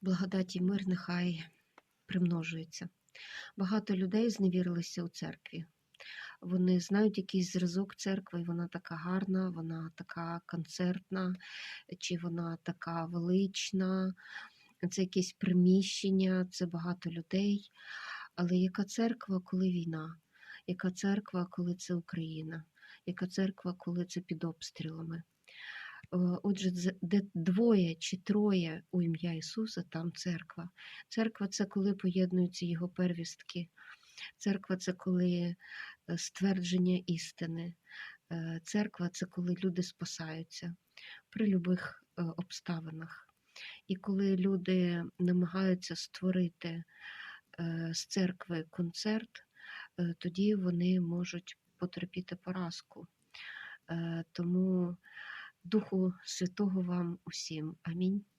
благодаті мир нехай примножується. Багато людей зневірилися у церкві. Вони знають якийсь зразок церкви, і вона така гарна, вона така концертна, чи вона така велична, це якесь приміщення, це багато людей. Але яка церква, коли війна? Яка церква, коли це Україна? Яка церква, коли це під обстрілами? Е, Отже, де двоє чи троє у ім'я Ісуса, там церква. Церква це коли поєднуються його первістки. Церква це коли е, ствердження істини. Е, Церква це коли люди спасаються при любих е, обставинах. І коли люди намагаються створити з церкви концерт, тоді вони можуть потерпіти поразку. Тому Духу Святого вам усім. Амінь.